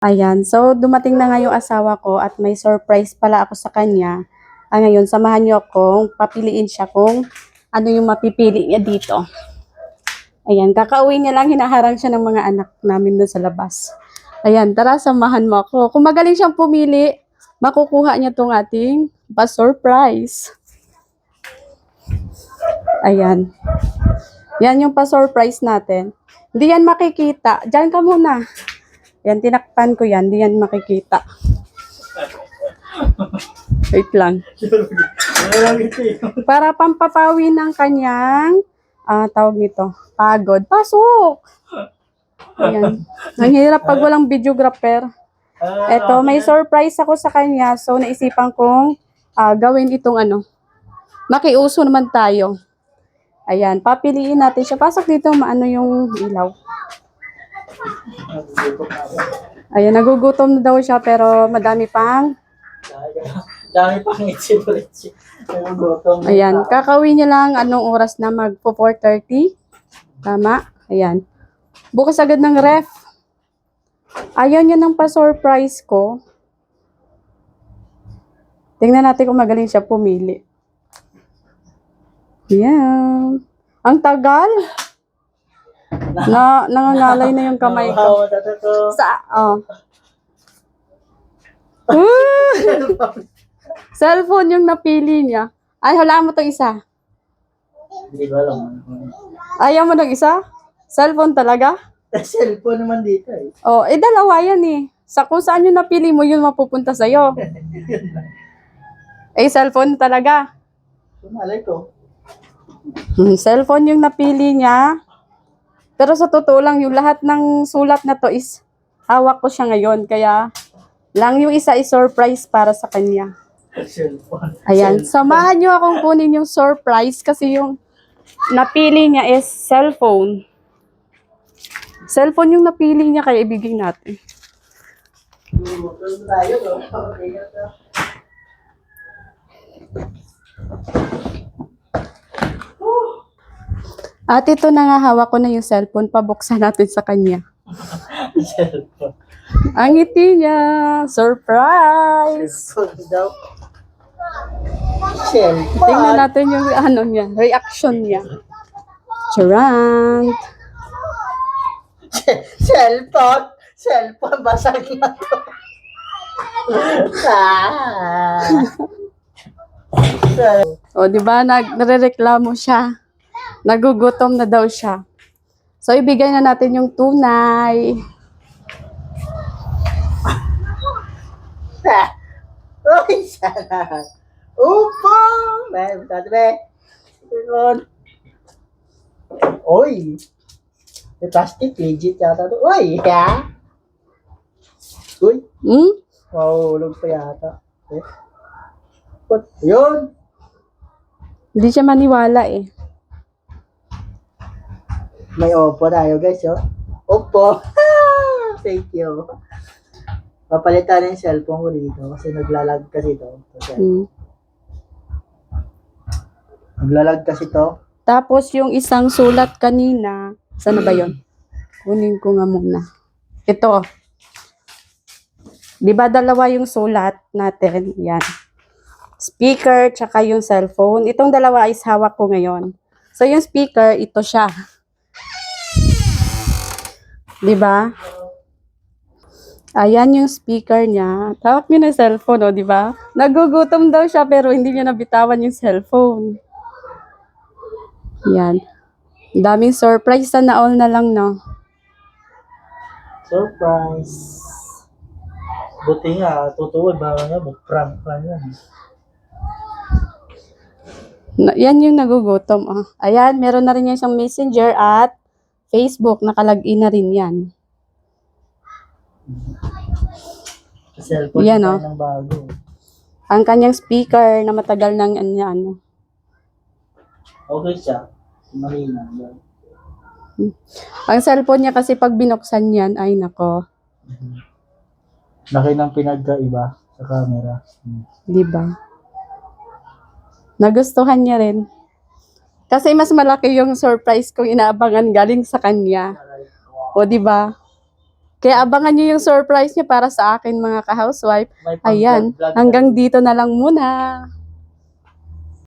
Ayan, so dumating na nga yung asawa ko at may surprise pala ako sa kanya. Ah, ngayon, samahan niyo akong papiliin siya kung ano yung mapipili niya dito. Ayan, kakauwi niya lang, hinaharang siya ng mga anak namin doon sa labas. Ayan, tara, samahan mo ako. Kung magaling siyang pumili, makukuha niya tong ating pa-surprise. Ayan. Yan yung pa-surprise natin. Hindi yan makikita. Diyan ka muna. Yan, tinakpan ko yan. Hindi yan makikita. Wait lang. Para pampapawi ng kanyang, ah, tawag nito, pagod. Pasok! Ayan. Ang hirap pag walang videographer. Eto, may surprise ako sa kanya. So, naisipan kong ah, gawin itong ano. Makiuso naman tayo. Ayan, papiliin natin siya. Pasok dito, maano yung ilaw. Ayan, nagugutom na daw siya pero madami pang. Dami pang itsi-itsi. Nagugutom. Ayan, kakawin niya lang anong oras na mag 4.30. Tama? Ayan. Bukas agad ng ref. Ayaw niya ng pa-surprise ko. Tingnan natin kung magaling siya pumili. Ayan. Ang tagal. Na, nangangalay na yung kamay ko. Sa, oh. Cellphone yung napili niya. Ay, wala mo to isa. Hindi ko alam. Ayaw mo ng isa? Cellphone talaga? Cellphone naman dito eh. Oh, eh dalawa yan eh. Sa kung saan yung napili mo, yun mapupunta sa'yo. eh, cellphone talaga. Malay ko. Hmm, cellphone yung napili niya. Pero sa totoo lang, yung lahat ng sulat na to is hawak ko siya ngayon. Kaya lang yung isa is surprise para sa kanya. Ayan, samahan nyo akong kunin yung surprise kasi yung napili niya is cellphone. Cellphone yung napili niya kaya ibigay natin. Gugutom tayo. no? Okay na to. At ito na nga hawak ko na yung cellphone, pabuksan natin sa kanya. Cellphone. Ang ngiti niya, surprise! Cellphone daw. Cellphone. Tingnan natin yung ano niya, reaction niya. Charant! Ce- Cellphone. Cellphone. Basag na to. ah. O, di ba, nag, nare-reklamo siya. Nagugutom na daw siya. So, ibigay na natin yung tunay. Uy, sana. Upo. May tatabi. Cellphone. Uy. May plastic. Legit yata to. Uy. Ha? Uy. Hmm? Mahulog pa yata. Eh. Yun. Hindi siya maniwala eh. May Oppo tayo guys, oh. Oppo. Thank you. Papalitan na yung cellphone ko dito kasi naglalag kasi to. Kasi, Hmm. Naglalag kasi to. Tapos, yung isang sulat kanina, sana ba yon? Kunin ko nga muna. Ito. Di ba dalawa yung sulat natin? Yan. Speaker, tsaka yung cellphone. Itong dalawa is hawak ko ngayon. So, yung speaker, ito siya. Di ba? Ayan yung speaker niya. Tawag niya na cellphone, o, di ba? Nagugutom daw siya, pero hindi niya nabitawan yung cellphone. Yan. Daming surprise. Sana all na lang, no? Surprise. Buti nga, tutuwid ba nga, prank prank yan. Na, yan yung nagugutom. Oh. Ayan, meron na rin yan siyang messenger at Facebook. Nakalagin na rin yan. Cellphone Yan, tayo oh. ng bago. Ang kanyang speaker na matagal nang ano, ano. Okay siya. Mahina. Ang cellphone niya kasi pag binuksan yan, ay nako. Laki ng pinagkaiba sa camera. Hmm. Di ba? Nagustuhan niya rin. Kasi mas malaki yung surprise kong inaabangan galing sa kanya. O, di ba? Kaya abangan nyo yung surprise niya para sa akin mga ka-housewife. Ayan, hanggang dito na lang muna.